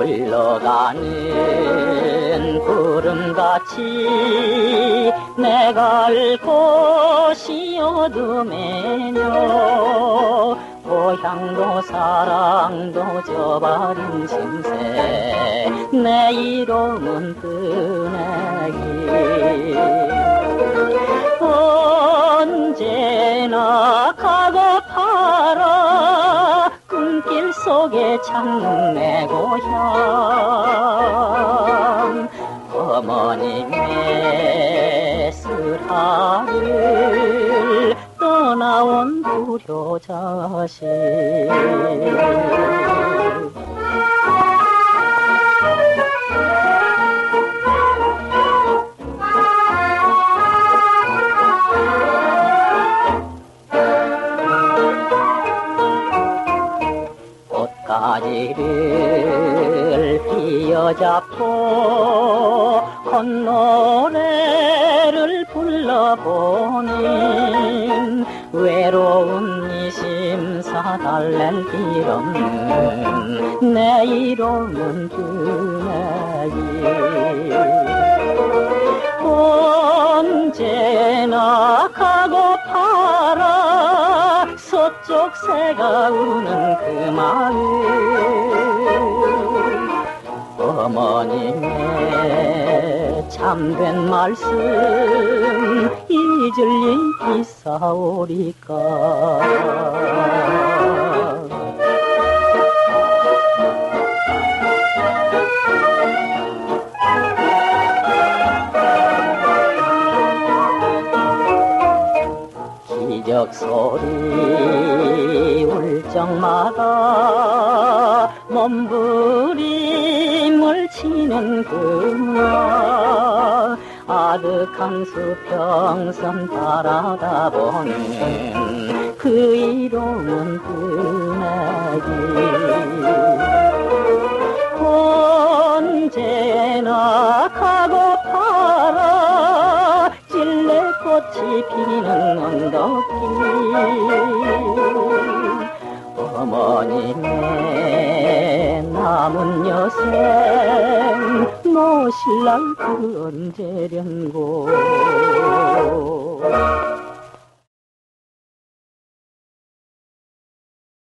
흘러가는 구름 같이 내가 갈 곳이 어둠에뇨 고향도 사랑도 저버린 신세. 내 이름은 뜨내기. 언제나 가고파라 꿈길 속에 찾는 내 고향 어머님의 슬하를 떠나온 불효자식. 꽃가지를 휘어잡고 콧노래를 불러보는 외로운 이 심사 달랠 길 없는 내 이름은 그네이 언제나 가고파라 서쪽 새가 우는 그 마을. 어머님의 참된 말씀 잊을 일 있사오리까 기적 소리 울 적마다 몸부림을 치는 그날 아득한 수평선 바라다 보는 그 이름은 그네기 언제나 가고파라 찔레꽃이 피는 언덕길. 어머님의 남은 여생 모실랑 언제련고.